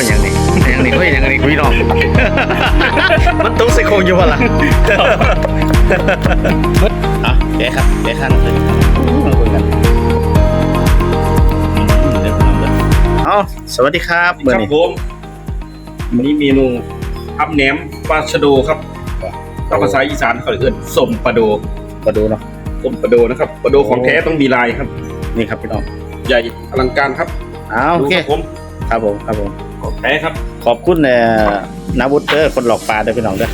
ว่าอย่างนี้อย่างนี้ก็อย่างนี้พี่น้องมันตุ๊กใส่โครงอยู่วะล่ะอะแกะครับแกะข้างเลยมาคุยกันอืมเดี๋ยวเอาเลยเอาสวัสดีครับเบอคร์รับนี้ผมวันนี้เมนูอับแหนมปลาชะโดครับถ้าภาษาอีสานเขาเรียกสมปลาโดมาดูเนาะสมปลาโดนะครับปลาโดของแท้ต้องมีลายครับ นี่ครับพี่น้องใหญ่อลังการครับเอาโอดูเคครับผม ครับผมครับผม ของแท้ครับ ขอบคุณเอ่อนาวุฒิเด้อคนหลอกปลาเด้อพี่น้องเด้อ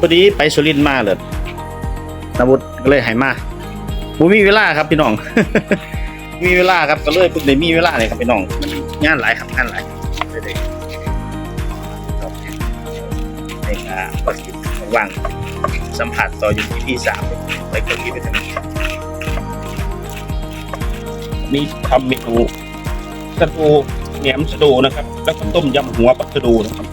พอดีไปสุรินทร์มาเลยนาวุฒิก็เลยให้มาบ่มีเวลาครับพี่น้อง มีเวลาครับก็เลยเพิ่งได้มีเวลาเลยครับพี่น้องมันงานหลายครับงานหลายเลยได้ครับในการปฏิบัติว่างสัมผัสต่ออยู่ที่พี่สามไปคนที่ไปทางนี้นี่ทำเมนูชะโด แหนมชะโดนะครับ แล้วก็ต้มยำหัวปลาชะโดนะครับ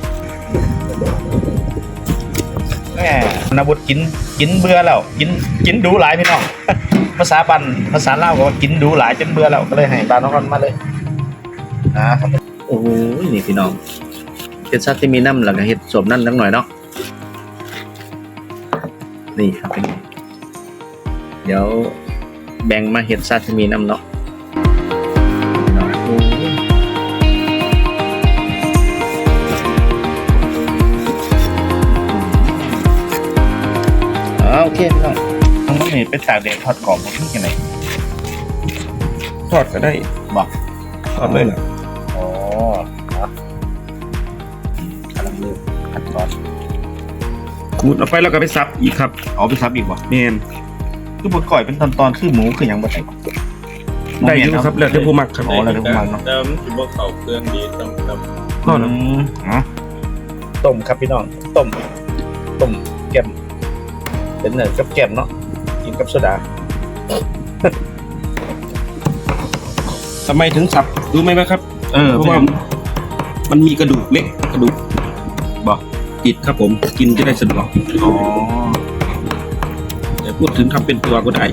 แม่นาวุฒิกินกินเบื่อแล้วกินกินดูหลายพี่น้องภาษาปันภาษาเล่าวก็ว่ากินดูหลายจนเบื่อแล้วก็เลยให้บานน้องกันมาเลยนะครับโอ้ยนี่พี่น้องเฮ็ดซัตที่มีน้ำแล้วก็เฮ็ดสวมนั่นสักหน่อยเนาะนี่ครับพี่น้องเดี๋ยวแบ่งมาเฮ็ดซัตที่มีน้ำเนาะ โอเคพี่น้องทั้งหมดนี่เป็นตากแดดทอดกรอบผมที่ไหนทอดก็ได้บอกทอดเลยนะอ๋อครับกำลังเริ่มขั้นตอนขูดเอาไปแล้วก็ไปซับอีกครับเอาไปทับอีกบ่แมนคือบดก่อยเป็นตอนตอนๆคือหมูคือหยังบ่ได้ได้อยู่ครับแล้วแต่ผู้มักครับอ๋อแล้วแต่ผู้มักเนาะแต่มันถือว่าเขาเครื่องดีต้องทก็อืมอ๋อต้มครับพี่น้องต้มต้มแก้ม เป็นเนื้อกับแก้มเนาะกินกับโซดาทำไมถึงสับรู้ไหมครับ เออเพราะว่ามันมีกระดูกเล็กกระดูกบอกติดครับผมกินจะได้สะดวกอ๋อแต่พูดถึงทำเป็นตัวก็ได้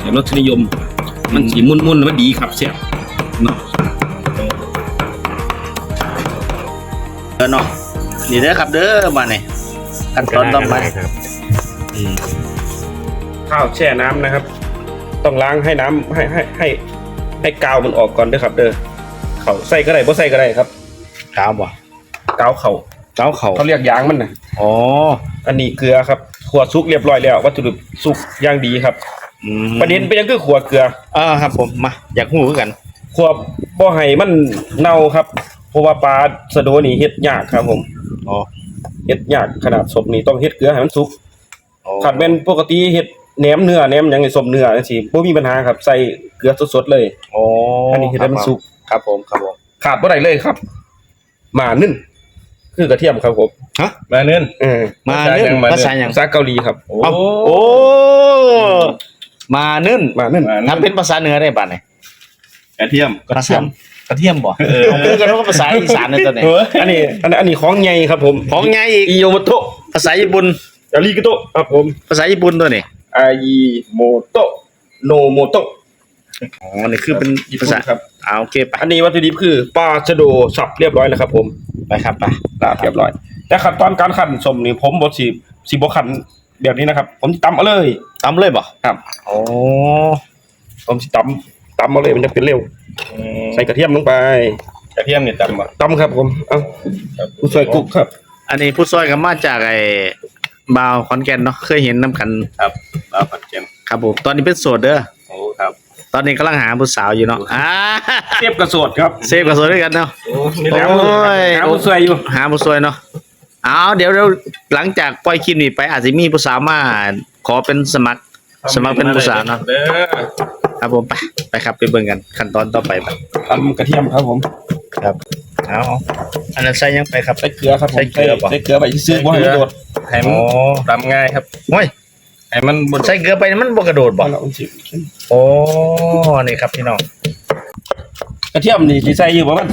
แต่รสนิยม มันสีมุ่นๆมันดีครับเสียเนาะเออเนาะนี่เด้อครับเด้อมาเนี่ยขั้นตอนต่อไปอืม ข้าวแช่น้ำนะครับ ต้องล้างให้น้ำให้ให้ให้ให้กาวมันออกก่อนด้วยครับ เด้อเขาใส่ก็ได้บ่ใส่ก็ได้ครับกาวบ่กาวเขากาวเขาเขาเรียกยางมันนะอ๋ออันนี้เกลือครับขัวซุกเรียบร้อยแล้ววัตถุดิบสุกย่างดีครับประเด็นเป็นยังคือขัวเกลืออ่าครับ ผมมาอยากหูคือกันขัวบ่ให้มันเน่าครับเพราะว่าปลาสะโดนี่เฮ็ดยากครับ ผมอ๋อเฮ็ดยากขนาดสมนี่ต้องเฮ็ดเกลือให้มันสุก ขัดเป็นปกติเฮ็ดแหนมเนื้อแหนมหยังไงสมเนื้อจังซี่บ่มีปัญหาครับใส่เกลือสดๆเลยอ๋ออัอันนี้เฮ็ดให้มันสุกครับผมครับผมขาดบ่ได้เลยครับ หมานึ่นคือกระเทียมครับผมฮะำมาเนื่น เออมาเนื่นภาษาหยังภาษาเกาหลีครับโอ้เอ้าโอ้มานึ่นหมานึ่นถ้าเป็นภาษาเหนือได้ป่ะเนี่ยกระเทียมภาษากระเทียมบ่เออผมก็รู้ว่าภาษาอีสานในตัวไหนอันนี้อันนี้อันนี้ของใหญ่ครับผมของไงอีกอิโยโมโตะภาษาญี่ปุ่น อาริโกโตะครับผมภาษาญี่ปุ่นตัวนี้อายิโมโตะโนโมโตะอ๋อนี่คือเป็นญี่ภาปุ่ษานครับ อ่าโอเคไปอันนี้วัตถุดิบคือปลาชะโดสับเรียบร้อยแล้วครับ ผมไปครับไปลาบเรียบร้อย แต่ขั้นตอนการคั่นสมนี่ผมบ่สิสิบ่คั่นแบบนี้นะครับ ผมสิตำเอาเลยตำเลยบ่ครับโอ้ผมสิตำตำเอาเลยมันจะเป็นเร็วใส่กระเทียมลงไปกระเทียมเนี่ยจำบ่ตำครับผม เอ้าผู้ช่วยกุ๊กครับ อันนี้ผู้ซอยก็มาจากไอ้ บาวขอนแก่นเนาะเคยเห็นน้ำกันครับปลาผัดเค็มครับผมตอนนี้เป็นโสดเด้อโอ้ครับตอนนี้กำลังหาผู้สาวอยู่เนาะอ่าเทียบกระโสดครับเซฟกับโสดด้วยกันเนาะ โอ้นี่แหละโอ้ยหาผู้ช่วยอยู่หาผู้สวยเนาะเอาเดี๋ยวเดี๋ยวหลังจากปล่อยคลิปนี้ไปอาจจะมีผู้สาวมาขอเป็นสมัครสมัครเป็นผู้สาวเนาะเด้อครับผมไปไปครับไปเบิ่งกันขั้นตอนต่อไปไปตำกระเทียมครับผมครับเอาอันนั้นใส่ยังไปครับ ใส่เกลือครับผมใส่เกลือป่ะ ใส่เกลือไปซื้อบ่ให้มันโดด ให้มันตำง่ายครับโอ้ยให้มันบดใส่เกลือไปมันบ่กระโดดบ่บ่แล้วมันสิโอ้นี่ครับพี่น้องกระเทียมนี่สิใส่อยู่ประมาณ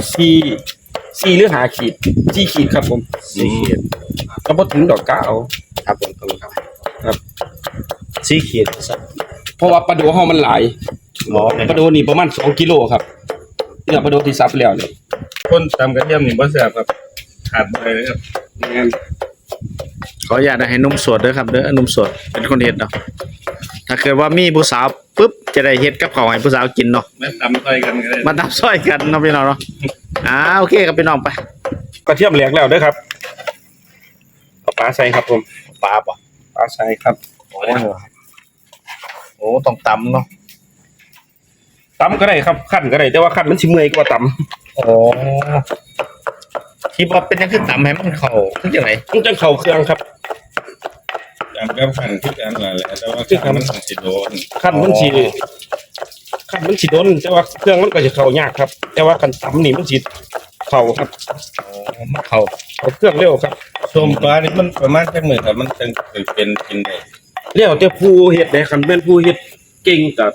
4 4หรือ5ขีด4ขีดครับผมสีเขียดก็บ่ถึงดอกกาวครับผมครับครับสีเขียดเพราะว่าปลาโดเฮามันหลายหมอปลาโดนี่ประมาณ2กิโลครับเนื้อปลาโดที่สับแล้วเนี่ยคนตำกระเทียมนี่บ่แซ่บครับขาดบ่ไปเลยครับงาน ขออนุญาตให้หนุ่มโสดเด้อครับเด้อหนุ่มโสดเป็นคนเฮ็ดเนาะถ้าเกิดว่ามีผู้สาวปุ๊บจะได้เฮ็ดกับข้าวให้ผู้สาวกินเนาะแม่ตำค่อยกันก็ได้มาตับซอยกันเนาะพี่น้องเนาะอ่าโอเคครับพี่น้องไปกระเทียมแหลกแล้วเด้อครับเอาปลาใส่ครับผมปลาบ่ปลาใส่ครับโอ้โอ้ต้องตำเนาะตำก็ได้ครับขั้นก็ได้แต่ว่าขั้นมันสิเมื่อยกว่าตโอ้ ที่ว่าเป็นยังคือตำให้มันเข้าคือจังไดำมันจังเข้าเครื่องครับตำกับขันคือกันนั่นแหละแต่ว่าขันมันสิโดนขั้นมันสิขั้นมันสิโดนแต่ว่าเครื่องมันก็จะเข้ายากครับ แต่ว่าขั้นตำนี่มันสิเข้าครับโอ้มันเข้าเข้าเครื่องเร็วครับส้มปลานี่มันประมาณจักมื้อครับมันจึงเป็นกินได้เรียกแต่ผู้เฮ็ดได้คันเป็นผู้เฮ็ดเก่งก็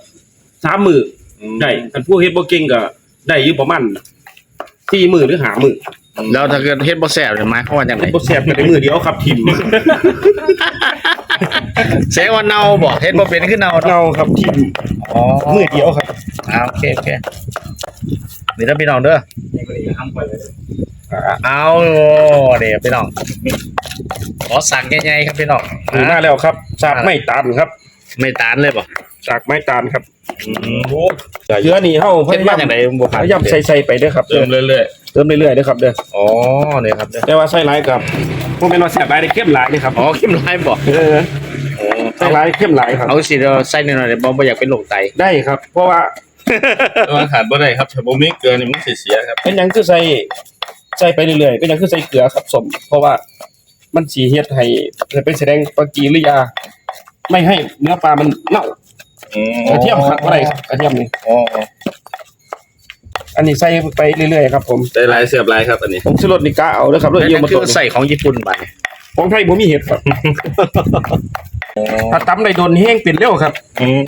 สามมืออืมได้คันผู้เฮ็ดบ่เก่งก็ได้อยู่ประมาณสี่มือหรือห้ามือ แล้วถ้าเกิดเฮ็ดบ่แซ่บนี่หมายความว่าจังไดบ่แซ่บก็ได้มือเดียวครับทิมแสดงว่าเน่าบ่เฮ็ดบ่เป็นคือเน่าเนาะเงาครับทิมอ๋อมือเดียวครับอ่าโอเคโอเคนี่ถ้าพี่น้องเด้อเอาโอ้เดี๋ยวพี่น้องขอสั่งใหญ่ๆครับพี่น้องถือมาแล้วครับจากไม้ตาลครับ ไม่ตานเลยบ่จากไม้ตาลครับโอ้เชื้อนี่เฮาพเฮ็ดยายามมาจังไดบ่พยายามใส่ใส่ไปเด้อครับเติมเรื่อย เติมเรื่อยๆเด้อครับเด้ออ๋อนี่ครับเด้อแต่ว่าใส่หลายกับบ่แม่นว่าแซ่บหลายได้เข้มหลายเด้อครับอ๋อเข้มหลายบ่เออโอ้ใส่หลายเข้มหลายครับเอาสิเดี๋ยวใส่นิดหน่อยเดี๋ยวบ่บ่อยากเป็นโรคไตได้ครับ เพราะว่าๆแต่ว่าขาดบ่ได้ครับถ้าบ่มีเกลือนี่มันสิเสียครับเป็นหยังคือใส่ใส่ไปเรื่อยๆเป็นหยังคือใส่เกลือครับสมเพราะว่ามันสีเฮ็ดให้จะเป็นแสดงปฏิกิริยา ไม่ให้เนื้อปลามันเน่าอืมกระเทียมครับอะไรครับกระเทียมนี่อ๋อ อ๋ออันนี้ใส่ไปเรื่อยๆครับผมได้หลายเสียบหลายครับอันนี้ผมชูรสนี่กะเอาแล้วครับแล้วนั่เยี่ยมนมาคืตอใส่ของญี่ปุ่นไปของไทยบ่มีเห็ดครับถ้าตำได้โดนแห้งเป็นเร็วครับอืม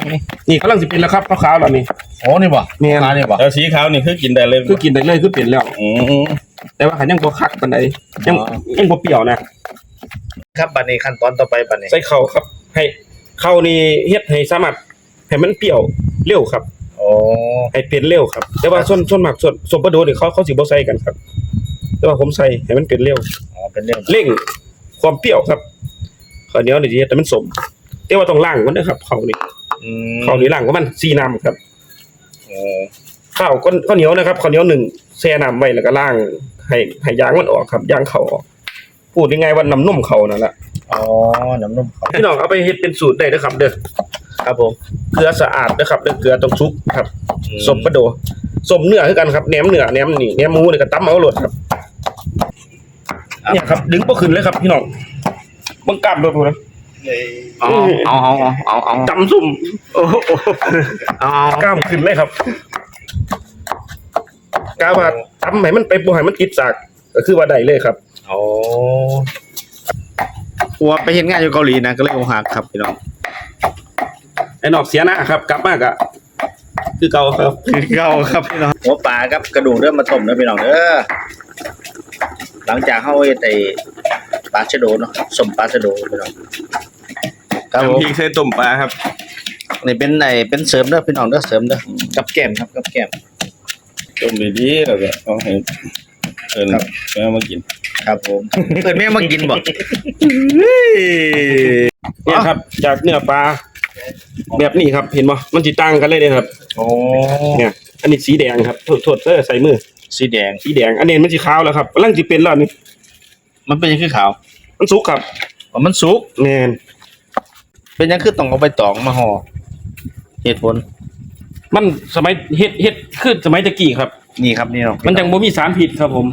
นี่กำลังสิเป็นแล้วครับขาวๆแล้วนี่โอ้นี่บ่แม่นร้านนี่บ่แล้วสีขาวนี่คือกินได้เลยคือกินได้เลยคือเปลี่ยนแล้วอืมแต่ว่าขันยังบ่คักปานใดยังอ๋อยังบ่เปรี้ยวนะครับบัดนี้ขั้นตอนต่อไปบัดนี้ใส่ข้าวครับ ให้ข้าวนี่เฮ็ดให้สามารถให้มันเปรี้ยวเร็วครับโอ้ ให้เป็นเร็วครับ แต่ว่าส่วนส่วนมากส่วนส่วนประโดนี่เขาเขาสิบ่ใส่กันครับ แต่ว่าผมใส่ให้มันเป็นเร็วอ๋อเป็นเรื่องเร่งความเปรี้ยวครับข้าวเหนียวนี่สิเฮ็ดให้มันสมแต่ว่าต้องล้างมันนะครับข้าวนี่อืมข้าวนี่ล้างประมาณ4น้ำครับโอ้ข้าวก้อนข้าวเหนียวนะครับข้าวเหนียวหนึ่งแช่น้ำไว้แล้วก็ล้างให้ให้ยางมันออกครับยางเขาออกพูดยังไงว่าน้ำนมเขานั่นแหละอ๋อน้ำนมเขาพี่น้องเอาไปเฮ็ดเป็นสูตรได้เด้อครับเด้อ ครับผมเกลือสะอาดนะครับเด้อเกลือต้องซุกครับสมประโดสมเนื้อคือกันครับแหนมเนื้อแหนมนี่แหนมหมูนี่ก็ตำเอาโลดครับเนี่ยครับ ดึงบ่ขึ้นเลยครับพี่น้องเบิ่งกล้ามโดดพุ่นนะเอาเอาเอาเอาเอาเอาจำซุ่มโอ้โหเอาเอากล้ามขึ้นเลยครับกล้าว่าทำให้มันไปบ่ให้มันติดสากก็คือว่าได้เลยครับโอ้กลัวไปเห็นงานอยู่เกาหลีนะก็เลยโอหักครับพี่น้อง ไอ้นอกเสียนะครับ กลับมากอะคือเก่าครับคือเก่าครับพี่น้องหัวปลาครับกระดูกเริ่มมาต้มแล้วพี่น้องเด้อหลังจากเข้าไอ้ปลาชะโดเนาะสมปลาชะโดพี่น้องครับผมน้ำพริกใส่ต้มปลาครับนี่เป็นไอ้เป็นเสริมเด้อพี่น้องเด้อเสริมเด้อกับแก้มครับกับแก้มต้มดีๆแล้วก็เอาให้เอิ้นครับแม่มากิน ครับผมเปิดแม่มากินบ่เนี่ยครับ จากเนื้อปลา แบบนี้ครับ เห็นบ่มันสิต่างกันเลยเลยครับโอ้เนี่ยอันนี้สีแดงครับโทษโทษเด้อใส่มือ สีแดง สีแดง อันนี้มันสีขาวแล้วครับกำลังสิเป็นแล้วนี่มันเป็นยังคือขาว มันสุกครับอ๋อมันสุกแม่นเป็นยังคือต้องเอาใบตองมาห่อเหตุผล มันสมัยเฮ็ดเฮ็ดคือสมัยตะกี้ครับ นี่ครับนี่เนาะมันจังบ่มีสารพิษครับผม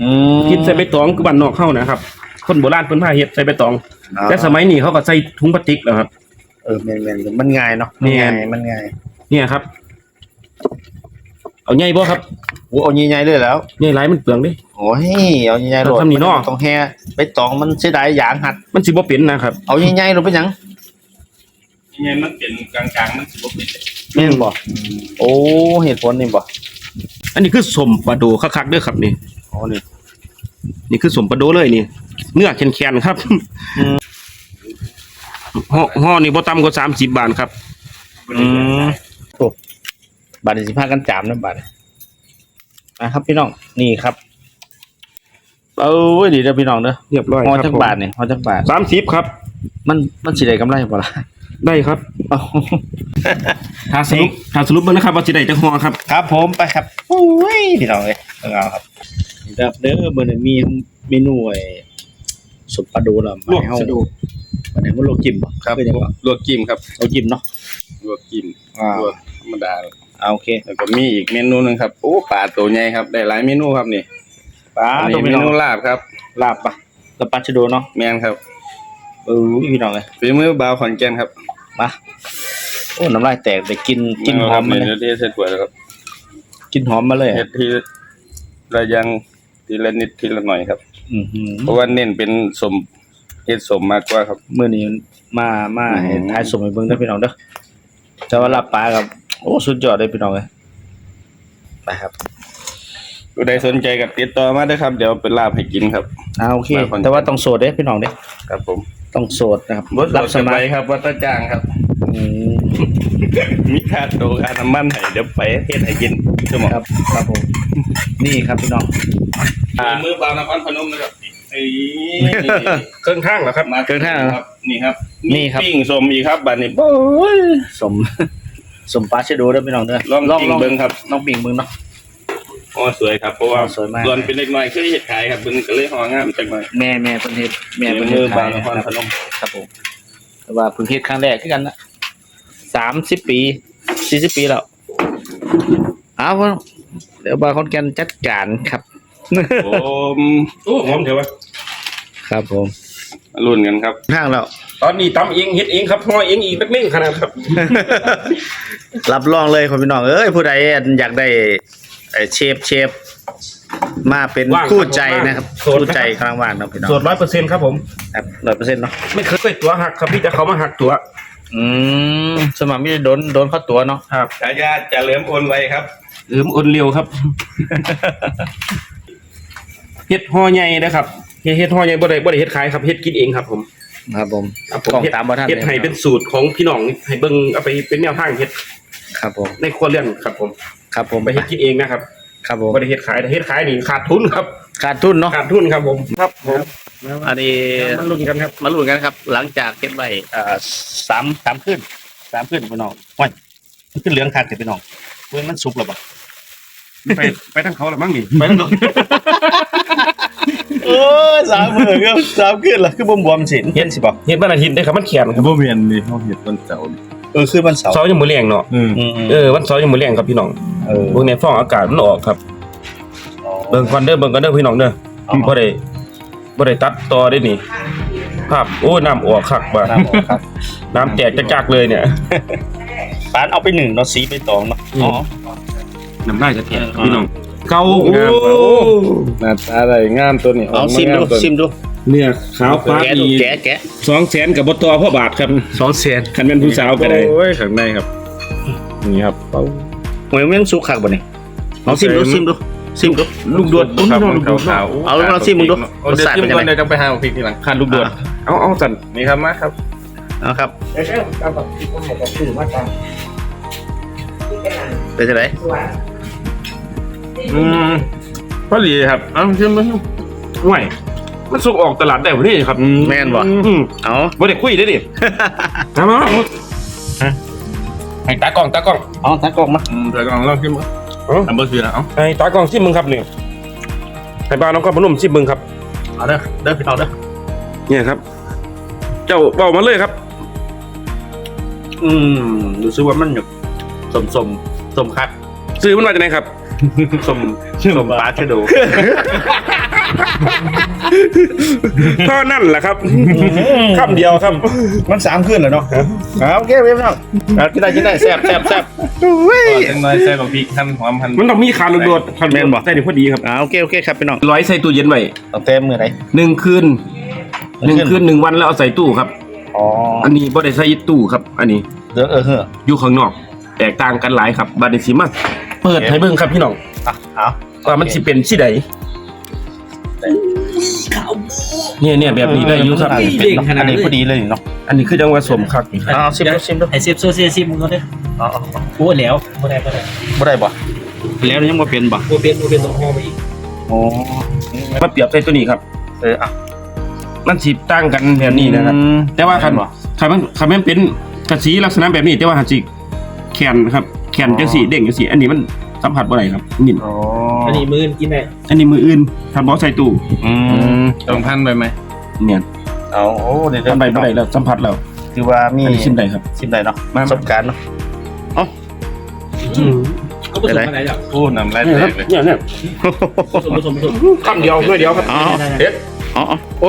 อืมพิษใส่ใบตองคือบ้านนอกเฮานะครับ คนโบราณเพิ่นพาเฮ็ดใส่ใบตองอ่าแต่สมัยนี้เขาก็ใส่ถุงพลาสติกแล้วครับ เออแม่นแม่นมันง่ายเนาะแม่มันนง่ายมันง่ายเนี่ยครับ เอาใหญ่บ่ครับโอ้เอาใหญ่ๆเลยแล้วใหญ่หลายมันเปลืองเด้โอ้ยเอาใหญ่ๆโหลดทำนี่เนาะต้องแห่ใบตองมันเสียดายยางหัด มันสิบ่เป็นนะครับเอาใหญ่ๆโหลดเป็นหยังยังไงมันเป็นกลางๆมันสิบ่เป็นแม่นบ่โอ้เหตุผลนี่บ่อันนี้คือสมปลาโดคักๆเด้อครับนี่โอ้นี่นี่คือสมปลาโดเลยนี่เนื้อแข็งๆครับอืม ห่อห่อนี่บ่ต่ำกว่า30บาทครับ อืมโอ้บาดนี้สิพากันจามนะบาดนี้นะครับพี่น้องนี่ครับเอ้ยดีเด้อพี่น้องเด้อเรียบร้อยฮอครับจักบาทนี่ฮอจักบาท สามสิบครับ มันมันสิได้กำไรบ่ล่ะได้ครับเอ้าถ้าสรุปถ้าสรุปเบิ่งนะครับว่าสิได้จักฮอครับ ครับผมไปครับโอ้ยพี่น้องเอ้ยเอาครับนี่ครับเด้อมื้อนี้มีเมนูไอ้ สุปปลาดูล่ะลวกมาให้เฮาสะดวกมาให้เฮาลวกจิ้มบ่ครับเป็นจังบ่ลวกจิ้มครับเอาจิ้มเนาะลวกจิ้มอ่าลวกธรรมดาเอาโอเคแล้วก็มีอีกเมนูหนึงครับโอ้ปลาตัวใหญ่ครับได้หลายเมนูครับนี่ปลาอันตัวนี้เมพี่น้องนูลาบครับลาบปะแล้วปลาชะโดเนาะแมนครับเออพี่น้องเอ้ยฝีมือบาวขอนแก่นครับมาโอ้น้ำลายแตกได้กินกินหอมมาเลยเดี๋ยวที่เสร็จกว่าแล้วครับ กินหอมมาเลยเฮ็อะดทีละอยังทีละนิดทีละหน่อยครับ อือหือเพราะว่าเน้นเป็นสมเฮ็ดสมมากกว่าครับ มื้อนี้มามาอืม ให้ทายสมให้เบิ่งเด้อพี่น้องเด้อแต่ว่าลาบปลากับโอ้สุดยอดเลยพี่น้องเอ้ยไปครับผู้ใดสนใจกับติดต่อมาเด้อครับ เดี๋ยวเป็นลาบให้กินครับ อ่าโอเค มาคน แต่ว่าต้องโสดเด้พี่น้องเด้ครับผมต้องโสดนะครับรัรับบสสมัมัยยครับวัดตะจ้างครับ อืมมีค่าโตค่าน้ำมันให้เดี๋ยวไปเฮ็ดให้กินชั่วโมงครับครับผมนี่ครับพี่น้องฝี มือบาวนครพนมนะครับไอ้เครื่องทางเหรอครับมาเครื่องท่าครับ นี่ครับ นี่ครับปิ้งสมอีกครับบัดนี้โอ้ยสม สมปลาชะโดเด้อพี่น้องเด้อลองปิ้งเบิ่งครับน้องปิ่งเบิ่งเนาะอ๋อสวยครับเพราะว่าสวยมากส่วนเป็นเล็กน้อยคือเฮ็ดขายครับเบิ่งก็เลยห่องามจังหน่อยแม่แม่เพิ่นเฮ็ดแม่ฝีเพิ่นมืเฮ็อดบาขาวยนครนะคพรับนมครับผมแต่ว่าเพิ่งเฮ็ดครั้งแรกคือกันนะสามสิบปีสี่สิบปีแล้วเอาเพิ่นเดี๋ยวบาร์คอนแกนจัดการครับ โอ้โอ้หอมเถอะวะครับผมมาลุ้นกันครับทางแล้วตอนนี้ตำเองเฮ็ดเองครับฮอเองอีกนักเล่งขนาดครับ รับรองเลยคนพี่น้อง เอ้ยผู้ใดอยากได้ไอ้เชฟเชฟมาเป็นว่างครับคู่ใจนะครับโสดนะครับ คู่ใจกลางว่างเนาะพี่น้องส่วนร้อยเปอร์เซ็นต์ครับผมครับร้อยเปอร์เซ็นต์เนาะไม่เคยไปตัวหักครับพี่จะเขามาหักตัวอืมสมัครไม่ได้โดนโดนเข้าตัวเนาะครับฉายาจะเหลิมโอนไวครับหรือมอนเร็วครับ เฮ็ดห่อใหญ่นะครับเฮ็ดเฮ็ดห่อใหญ่บ่ได้บ่ได้เฮ็ดขายครับเฮ็ดกินเองครับผมครับผมครับผกล้องเฮ็ดตามบ่ทันเฮ็ดให้เป็นสูตรของพี่น้องให้เบิ่งเอาไปเป็นแนวทางเฮ็ดครับผมในครัวเรือนครับผมครับผมไปเฮ็ดกินเองนะครับครับผมบ่ได้เฮ็ดขายแต่เฮ็ดขายนี่ขาดทุนครับ ขาดทุนเนาะขาดทุนครับผมครับผมอันนี้มันลุ้นกันครับมาลุ้นกันครับ หลังจากเก็บไว้เอ่อสามสามขึ้นสามขึ้นพี่น้องว้ยมันขึ้นเหลืองคักแต่พี่น้องเว้ยมันสุกแล้วบ่ ไปไปทางเขาละมั้งนี่ไปทั้งดอกเออสามมือครับสามขึ้นแล้วคือบวมๆสิเห็นสิบ่เฮ็ดวันอาทิตย์ได้ครับมันเขียนครับบ่แม่นนี่เฮาเฮ็ดวันเสาร์เออคือวันเสาร์เสาร์ยังมื้อแรงเนาะอืมอืมเออวันเสาร์ยังมื้อแรงครับพี่น้องเออเบิ่งในฟองอากาศมันออกครับเบิ่งก่อนเด้อเบิ่งก่อนเด้อพี่น้องเด้อบ่ได้บ่ได้ตัดต่อได้นี่ภาพโอ้น้ำออกคักบ่าน้ำออกครับน้ำแตกจักๆเลยเนี่ยปานเอาไปหนึ่งเนาะสีไปตองเนาะอ๋อ น้ำลายจะแตกพี่น้องเกาโอ้โอ้หน้าตาได้งามตัวนี้เอาซิมดูซิมดูเนื้อขาวฟ้าแกะดูอีแกะแกะ200,000กับบ่ต่อพ่อบาทครับสองเสียนคันแม่นผู้สาวก็ได้โอ้ยข้างในครับนี่ครับเป้าหวยมันสุกคักบ่นี่เอาซิมดูซิมดูซิมดูลูกดวดครับลูกดวดขาวๆเอาลองซิมมึงดูเอาเดี๋ยวรสชาติซิมเป็นยังไงก่อนเดี๋ยวจะไปหาพริกทีหลังคันลูกดวดเอาเอาสั่นนี่ครับมาครับเอาครับเอ้ยเอาแบบที่ผมบอกคือมาตามเป็นจังได อืมพอดีครับเอาชิมมาชิมห่วยมันส่งออกตลาดได้บ่นี่ครับแม่นบ่ อืมเอาบ่ได้คุยได้ดิเอามาเอาฮะให้ตากล้องตากล้องเอาทั้งกล่องมาอืมเดี๋ยวลองลองชิมก่อนเอาอันเบอร์สี่แล้วเอ้าให้ตากล้องชิมมึงครับนี่ให้บ้านน้องข้าวพนมชิมมึงครับ เอาเด้อเด้อพี่น้องเด้อเนี่ยครับ เจ้าเบามาเลยครับ อืมรู้สึกว่ามันอยู่สมสมสมคักซื้อมันมาจากไหนครับ สมสมปลาชะโดเท่านั่นแหละครับคำเดียวครับ มันสามขึ้นแล้วเนาะเอาโอเคพี่น้องเอากินได้กินได้แซ่บแซ่บแซ่บก่อนจังน้อยใส่บักพริกหั่นหอมหั่นมันต้องมีคาลูกโดดคันแม่นบ่ใส่ดีพอดีครับเอาโอเคโอเคครับพี่น้องร้อยใส่ตู้เย็นไว้เอาเต็มมือไหนหนึ่งคืนหนึ่งคืนคืนหนึ่งวันแล้วเอาใส่ตู้ครับอ๋ออันนี้บ่ได้ใส่ตู้ครับ อันนี้เด้อเออเฮ้ออยู่ข้างนอก แตกต่างกันหลายครับบาดนี้สิมา เปิดให้เบิ่งครับพี่น้องอะเอาว่ามันสิเป็นสิใดเนี่ยเนี่ยแบบนี้ได้อยู่ครับอันนี้เป็นเนาะอันนี้พอดีเลยเนาะอันนี้คือจังหวะสมครับเอาซิมดูซิมดูไอซิฟโซเซียซิมมึงก็ได้เอาเอากูแล้วบ่ได้บ่ได้บ่ได้บ่แล้วยังบ่เป็นบ่โมเป็นโมเป็นต้องห่อไปอีกโอ้มาเปรียบใส่ตัวนี้ครับ เอออะมันสิตั้งกันแบบนี้นะครับอืมแต่ว่าคันบ่คันมันคันมันเป็นกระสีลักษณะแบบนี้แต่ว่าหันสิแขนครับ แขนจังสีเด้งจังสีอันนี้มันสัมผัสบ่ได้ครับนี่อ๋ออันนี้มือกินได้อันนี้มืออื่นทำบ่ใส่ตู้อืมต้องพันไปไหมเนี่ยเอาโอ้เดี๋ยวทำใบบ่ได้แล้วสัมผัสแล้วคือว่ามีอันนี้ชิมได้ครับชิมได้เนาะมาประสบการณ์เนาะเอ้าก็ผสมอะไรแล้วพูดน้ำลายเนี่ยแตครับกเลยเนี่ยเนี่ยผสมผสมผสมคำเดียวด้วยเดียวครับอ๋อเฮ็ดอ๋ออ๋อโอ้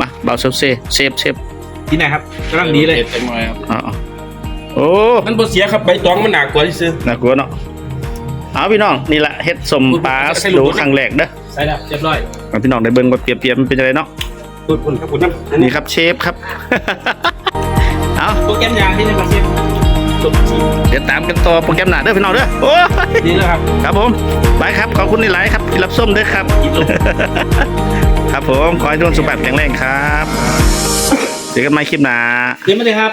มาเบาเซฟเซเซฟเซฟกินได้ครับกำลังดีเลยเต็มเลยครับอ๋ออ๋อ โอ้มันบ่เสียครับใบตองมันหนักกว่าที่ซื้อน่ากลัวเนาะเอาพี่น้องนี่แหละเฮ็ดสมปลาใส่ลูกดูครั้งแรกเด้อใส่แล้วเรียบร้อยให้พี่น้องได้เบิ่งว่าเปรียบเทียบมันเป็นยังไงเนาะคุณคุณครับคุณน้ำนี่ครับเชฟครับเอาโปรแกรมยางที่นี่มาเชฟจบทีเดี๋ยวตามกันต่อโปรแกรมหน้าเด้อพี่น้องเด้อโอ้ยดีแล้วครับครับผมไปครับขอบคุณในไลฟ์ครับที่รับส้มด้วยครับ ครับผมขอให้ทุกคนสุขภาพแข็งแรงครับเจอกันใหม่คลิปหน้าเตรียมมาเลยครับ